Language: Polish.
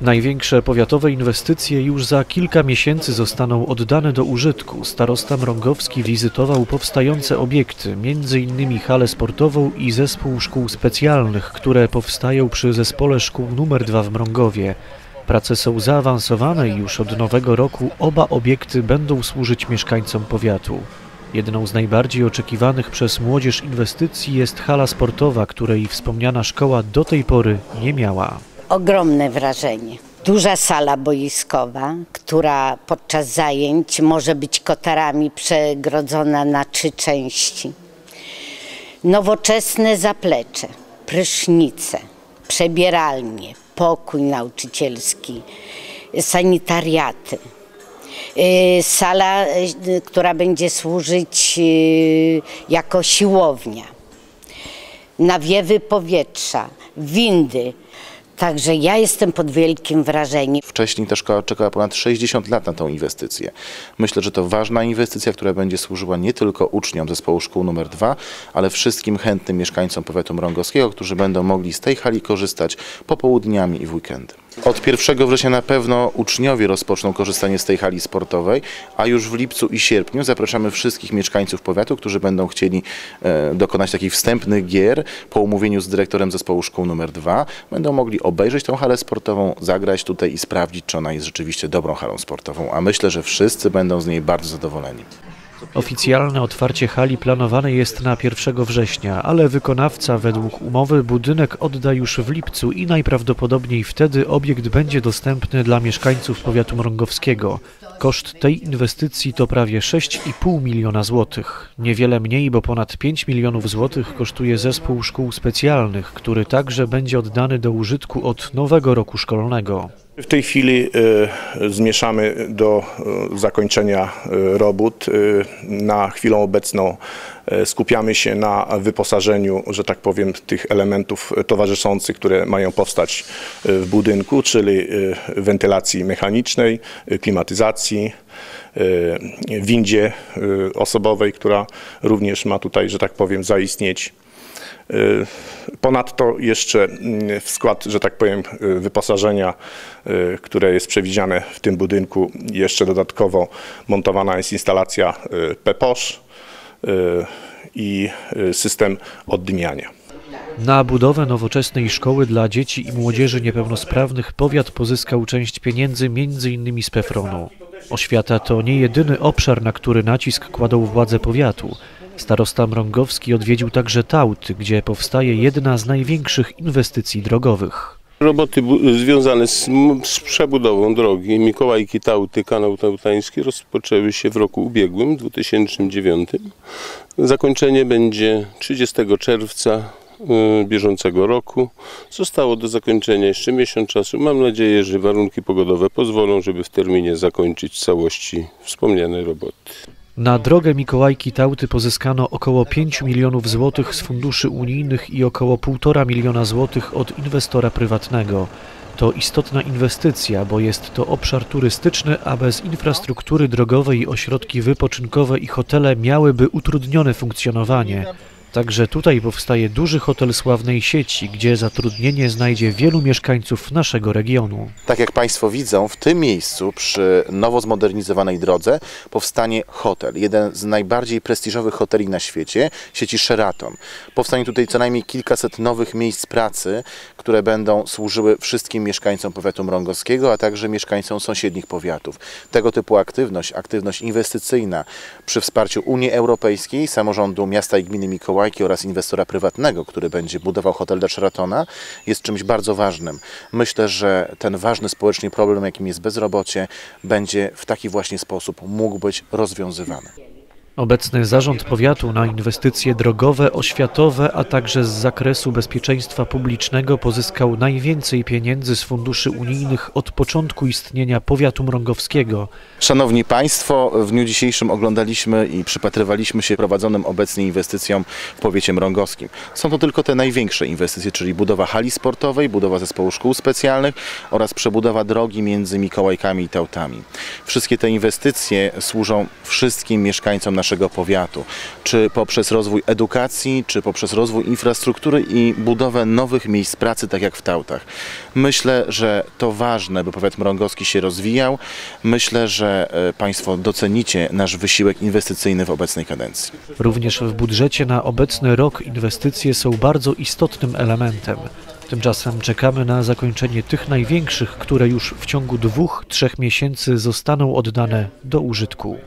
Największe powiatowe inwestycje już za kilka miesięcy zostaną oddane do użytku. Starosta Mrągowski wizytował powstające obiekty, m.in. halę sportową i zespół szkół specjalnych, które powstają przy zespole szkół nr 2 w Mrągowie. Prace są zaawansowane i już od nowego roku oba obiekty będą służyć mieszkańcom powiatu. Jedną z najbardziej oczekiwanych przez młodzież inwestycji jest hala sportowa, której wspomniana szkoła do tej pory nie miała. Ogromne wrażenie. Duża sala boiskowa, która podczas zajęć może być kotarami przegrodzona na trzy części. Nowoczesne zaplecze, prysznice, przebieralnie, pokój nauczycielski, sanitariaty. Yy, Sala, yy, która będzie służyć yy, jako siłownia nawiewy powietrza, windy. Także ja jestem pod wielkim wrażeniem. Wcześniej szkoła czekała ponad 60 lat na tą inwestycję. Myślę, że to ważna inwestycja, która będzie służyła nie tylko uczniom zespołu szkół nr 2, ale wszystkim chętnym mieszkańcom powiatu mrągowskiego, którzy będą mogli z tej hali korzystać popołudniami i w weekendy. Od 1 września na pewno uczniowie rozpoczną korzystanie z tej hali sportowej, a już w lipcu i sierpniu zapraszamy wszystkich mieszkańców powiatu, którzy będą chcieli e, dokonać takich wstępnych gier po umówieniu z dyrektorem zespołu szkół nr 2. Będą mogli obejrzeć tą halę sportową, zagrać tutaj i sprawdzić, czy ona jest rzeczywiście dobrą halą sportową, a myślę, że wszyscy będą z niej bardzo zadowoleni. Oficjalne otwarcie hali planowane jest na 1 września, ale wykonawca według umowy budynek odda już w lipcu i najprawdopodobniej wtedy obiekt będzie dostępny dla mieszkańców powiatu mrągowskiego. Koszt tej inwestycji to prawie 6,5 miliona złotych. Niewiele mniej, bo ponad 5 milionów złotych kosztuje zespół szkół specjalnych, który także będzie oddany do użytku od nowego roku szkolnego. W tej chwili e, zmierzamy do e, zakończenia e, robót. Na chwilę obecną skupiamy się na wyposażeniu, że tak powiem, tych elementów towarzyszących, które mają powstać w budynku, czyli wentylacji mechanicznej, klimatyzacji, windzie osobowej, która również ma tutaj, że tak powiem, zaistnieć. Ponadto jeszcze mm, w skład, że tak powiem, y, wyposażenia, y, które jest przewidziane w tym budynku, jeszcze dodatkowo montowana jest instalacja y, PEPOSZ i system oddymiania. Na budowę nowoczesnej szkoły dla dzieci i młodzieży niepełnosprawnych powiat pozyskał część pieniędzy m.in. z PEFRON-u. Oświata to nie jedyny obszar, na który nacisk kładą władze powiatu. Starosta Mrągowski odwiedził także Tałty, gdzie powstaje jedna z największych inwestycji drogowych. Roboty związane z, z przebudową drogi Mikołajki Tauty, kanał tautański rozpoczęły się w roku ubiegłym, 2009. Zakończenie będzie 30 czerwca y, bieżącego roku. Zostało do zakończenia jeszcze miesiąc czasu. Mam nadzieję, że warunki pogodowe pozwolą, żeby w terminie zakończyć całości wspomniane roboty. Na drogę Mikołajki Tałty pozyskano około 5 milionów złotych z funduszy unijnych i około 1,5 miliona złotych od inwestora prywatnego. To istotna inwestycja, bo jest to obszar turystyczny, a bez infrastruktury drogowej ośrodki wypoczynkowe i hotele miałyby utrudnione funkcjonowanie. Także tutaj powstaje duży hotel sławnej sieci, gdzie zatrudnienie znajdzie wielu mieszkańców naszego regionu. Tak jak Państwo widzą, w tym miejscu przy nowo zmodernizowanej drodze powstanie hotel. Jeden z najbardziej prestiżowych hoteli na świecie, sieci Sheraton. Powstanie tutaj co najmniej kilkaset nowych miejsc pracy, które będą służyły wszystkim mieszkańcom powiatu mrągowskiego, a także mieszkańcom sąsiednich powiatów. Tego typu aktywność, aktywność inwestycyjna przy wsparciu Unii Europejskiej, samorządu miasta i gminy Oraz inwestora prywatnego, który będzie budował hotel dla Sheratona, jest czymś bardzo ważnym. Myślę, że ten ważny społecznie problem, jakim jest bezrobocie, będzie w taki właśnie sposób mógł być rozwiązywany. Obecny zarząd powiatu na inwestycje drogowe, oświatowe, a także z zakresu bezpieczeństwa publicznego pozyskał najwięcej pieniędzy z funduszy unijnych od początku istnienia powiatu mrągowskiego. Szanowni Państwo, w dniu dzisiejszym oglądaliśmy i przypatrywaliśmy się prowadzonym obecnie inwestycjom w powiecie mrągowskim. Są to tylko te największe inwestycje, czyli budowa hali sportowej, budowa zespołu szkół specjalnych oraz przebudowa drogi między Mikołajkami i Tałtami. Wszystkie te inwestycje służą wszystkim mieszkańcom naszego naszego powiatu, czy poprzez rozwój edukacji, czy poprzez rozwój infrastruktury i budowę nowych miejsc pracy, tak jak w Tautach. Myślę, że to ważne, by powiat mrągowski się rozwijał. Myślę, że e, Państwo docenicie nasz wysiłek inwestycyjny w obecnej kadencji. Również w budżecie na obecny rok inwestycje są bardzo istotnym elementem. Tymczasem czekamy na zakończenie tych największych, które już w ciągu dwóch, trzech miesięcy zostaną oddane do użytku.